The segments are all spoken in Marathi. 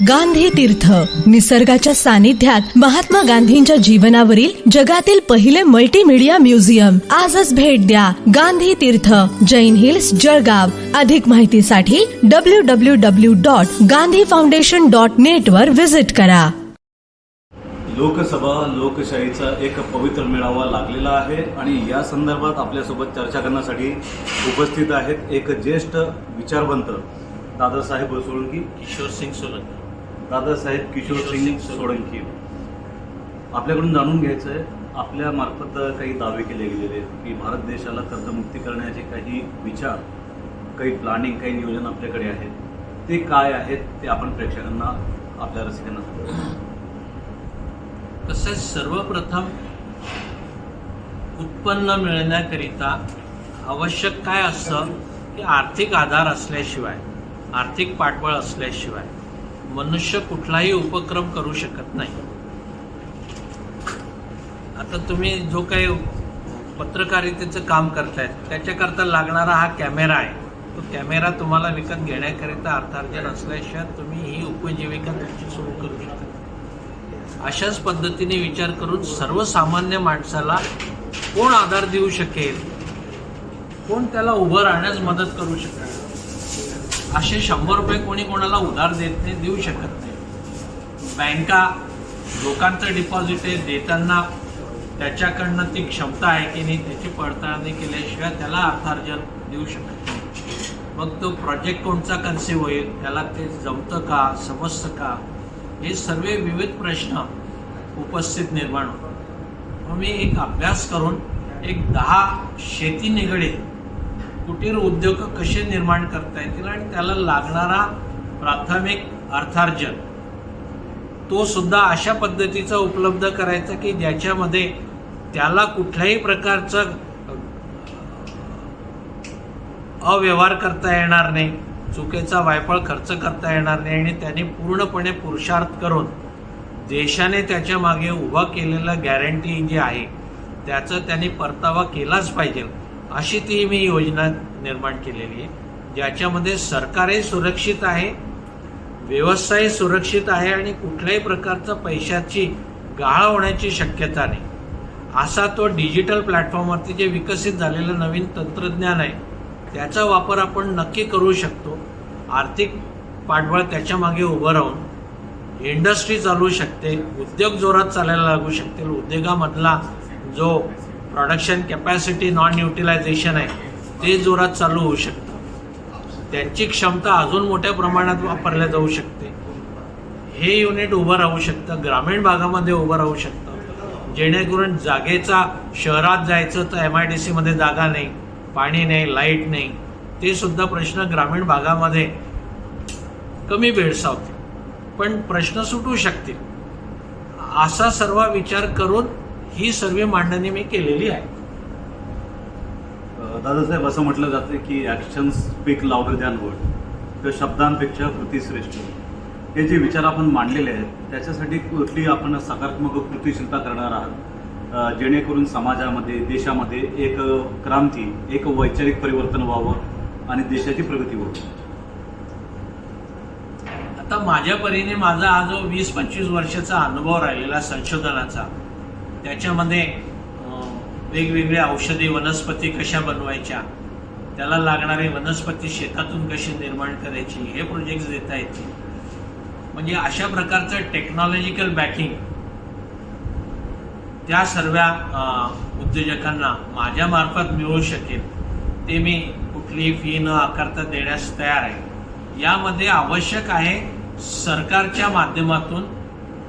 गांधी तीर्थ. निसर्गाच्या सानिध्यात महात्मा गांधींच्या जीवनावरील जगातील पहिले मल्टीमीडिया म्युझियम आजच भेट द्या गांधी तीर्थ. जैन हिल्स जळगाव. अधिक माहितीसाठी W W W dot Gandhi foundation dot net वर विजिट करा. लोकसभा लोकशाहीचा एक पवित्र मेळावा लागलेला आहे आणि या संदर्भात आपल्यासोबत चर्चा करण्यासाठी उपस्थित आहेत एक ज्येष्ठ विचारवंत दादासाहेब सोळंकी किशोर सिंग सोलंकी. दादासाहेब किशोर सिंग सोळंकी आपल्याकडून जाणून घ्यायचं आहे आपल्या मार्फत काही दावे केले गेलेले आहेत की भारत देशाला कर्जमुक्ती करण्याचे काही विचार काही प्लॅनिंग काही नियोजन आपल्याकडे आहेत ते काय आहेत ते आपण प्रेक्षकांना आपल्या रसिकांना सांगू. कसं आहे, सर्वप्रथम उत्पन्न मिळण्याकरिता आवश्यक काय असतं की आर्थिक आधार असल्याशिवाय आर्थिक पाठबळ असल्याशिवाय मनुष्य कुठलाही उपक्रम करू शकत नाही. आता तुम्ही जो काही पत्रकारितेचं काम करतायत त्याच्याकरता लागणारा हा कॅमेरा आहे. तो कॅमेरा तुम्हाला विकत घेण्याकरिता अर्थार्जन असल्याशिवाय तुम्ही ही उपजीविका तुमची सुरू करू शकता. अशाच पद्धतीने विचार करून सर्वसामान्य माणसाला कोण आधार देऊ शकेल? कोण त्याला उभं राहण्यास मदत करू शकेल? असे शंभर रुपये कोणी कोणाला उधार देत नाही देऊ शकत नाही. बँका लोकांचं डिपॉझिट आहे देताना त्याच्याकडनं ती क्षमता आहे की नाही त्याची पडताळणी केल्याशिवाय त्याला अर्थार्जन देऊ शकत नाही. मग तो प्रोजेक्ट कोणचा कन्सिव्ह होईल त्याला ते जमतं का समजतं का? हे सर्व विविध प्रश्न उपस्थित निर्माण होतात. मग मी एक अभ्यास करून एक दहा शेती निगडीत कुटीर उद्योग कसे निर्माण करता येतील आणि त्याला लागणारा प्राथमिक अर्थार्जन तो सुद्धा अशा पद्धतीचा उपलब्ध करायचा की ज्याच्यामध्ये त्याला कुठल्याही प्रकारचं अव्यवहार करता येणार नाही चुकीचा वायफळ खर्च करता येणार नाही आणि त्याने पूर्णपणे पुरुषार्थ करून देशाने त्याच्यामागे उभा केलेलं गॅरंटी जी आहे त्याचा त्यांनी परतावा केलाच पाहिजे. अशी ती मी योजना निर्माण केलेली आहे. ज्याच्यामध्ये सरकारही सुरक्षित आहे व्यवस्थाही सुरक्षित आहे आणि कुठल्याही प्रकारचा पैशाची गाळ होण्याची शक्यता नाही. असा तो डिजिटल प्लॅटफॉर्मवरती जे विकसित झालेलं नवीन तंत्रज्ञान आहे त्याचा वापर आपण नक्की करू शकतो. आर्थिक पाठबळ त्याच्यामागे उभं राहून इंडस्ट्री चालू शकते उद्योग जोरात चालायला लागू शकतील उद्योगामधला जो प्रोडक्शन कॅपॅसिटी नॉन युटिलायझेशन आहे ते जोरात चालू होऊ शकतं. त्यांची क्षमता अजून मोठ्या प्रमाणात वापरल्या जाऊ शकते. हे युनिट उभं राहू शकतं ग्रामीण भागामध्ये उभं राहू शकतं. जेणेकरून जागेचा शहरात जायचं तर एम आय डी सीमध्ये जागा नाही पाणी नाही लाइट नाही ते सुद्धा प्रश्न ग्रामीण भागामध्ये कमी भेडसावतील पण प्रश्न सुटू शकतील. असा सर्व विचार करून ही सर्व मांडणी मी केलेली आहे. दादासाहेब असं म्हटलं जातं की action speak louder than word तर शब्दांपेक्षा कृती श्रेष्ठ. हे जे विचार आपण मांडलेले आहेत त्याच्यासाठी कुठली आपण सकारात्मक कृतीशीलता करणार आहात? जेणेकरून समाजामध्ये देशामध्ये एक क्रांती एक वैचारिक परिवर्तन व्हावं आणि देशाची प्रगती व्हावी. आता माझ्या परीने माझा हा जो वीस पंचवीस वर्षाचा अनुभव राहिलेला संशोधनाचा त्याच्यामध्ये वेगवेगळ्या औषधी वनस्पती कशा बनवायच्या त्याला लागणारे वनस्पती शेतातून कशी निर्माण करायची हे प्रोजेक्ट देता येतील. म्हणजे अशा प्रकारचं टेक्नॉलॉजिकल बॅकिंग त्या सर्व उद्योजकांना माझ्या मार्फत मिळू शकेल ते मी कुठलीही फी न आकारता देण्यास तयार आहे. यामध्ये आवश्यक आहे सरकारच्या माध्यमातून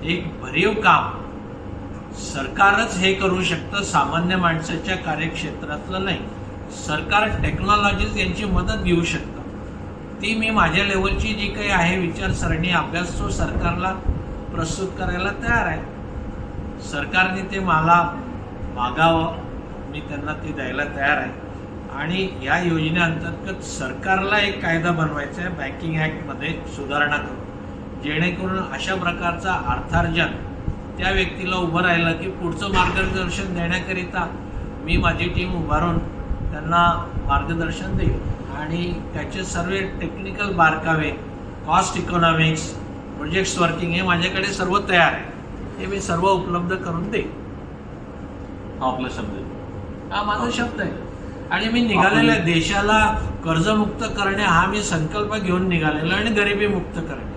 एक भरीव काम सरकारच हे करू शकतं सामान्य माणसाच्या कार्यक्षेत्रातलं नाही. सरकार टेक्नॉलॉजीज यांची मदत घेऊ शकतं. ती मी माझ्या लेवलची जी काही आहे विचारसरणी अभ्यास तो सरकारला प्रस्तुत करायला तयार आहे. सरकारने ते मला मागावं मी त्यांना ते द्यायला तयार आहे. आणि या योजनेअंतर्गत सरकारला एक कायदा बनवायचा आहे बँकिंग ॲक्टमध्ये सुधारणा करून. जेणेकरून अशा प्रकारचा अर्थार्जन त्या व्यक्तीला उभं राहिलं की पुढचं मार्गदर्शन देण्याकरिता मी माझी टीम उभारून त्यांना मार्गदर्शन देईल. आणि त्याचे सर्व टेक्निकल बारकावे कॉस्ट इकॉनॉमिक्स प्रोजेक्ट्स वर्किंग हे माझ्याकडे सर्व तयार आहे. हे मी सर्व उपलब्ध करून देईन हा आपला शब्द आहे. हा माझा शब्द आहे. आणि मी निघालेला आहे देशाला कर्जमुक्त करणे हा मी संकल्प घेऊन निघालेला आणि गरिबी मुक्त करणे.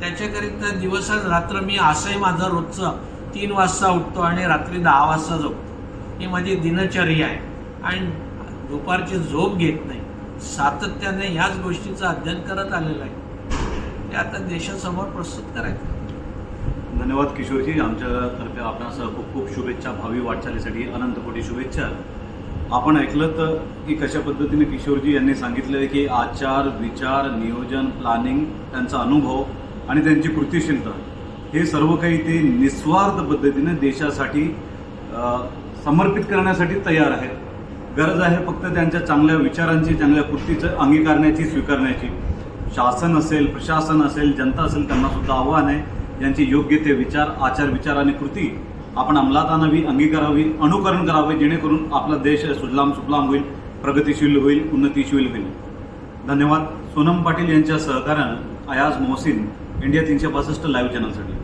त्याच्याकरिता दिवस रात्र मी असंही माझं रोजचं तीन वाजता उठतो आणि रात्री दहा वाजता झोपतो. ही माझी दिनचर्या आहे. आणि दुपारची झोप घेत नाही. सातत्याने ह्याच गोष्टीचं अध्ययन करत आलेलं आहे. ते आता देशासमोर प्रस्तुत करायचं. धन्यवाद किशोरजी. आमच्यातर्फे आपणास खूप खूप शुभेच्छा. भावी वाटचालीसाठी अनंत कोटी शुभेच्छा. आपण ऐकलं तर की कशा पद्धतीने किशोरजी यांनी सांगितलं आहे की आचार विचार नियोजन प्लॅनिंग त्यांचा अनुभव आणि त्यांची कृतिशीलता. हे सर्व काही ते निस्वार्थ पद्धतीने देशासाठी समर्पित करण्यासाठी तयार आहेत. गरज आहे फक्त त्यांच्या चांगल्या विचारांची चांगल्या कृतीचं अंगीकारण्याची स्वीकारण्याची. शासन असेल प्रशासन असेल जनता असेल त्यांना सुद्धा आव्हान आहे. यांचे योग्य ते विचार आचार विचार आणि कृती आपण अंमलात आणावी अंगीकारावी अनुकरण करावे जेणेकरून आपला देश सुजलाम सुफलाम होईल प्रगतिशील होईल उन्नतीशील होईल. धन्यवाद. सोनम पाटील यांच्या सहकार्यानं अयाज मोहसिन इंडिया तीनशे पासष्ट लाईव्ह चॅनलसाठी.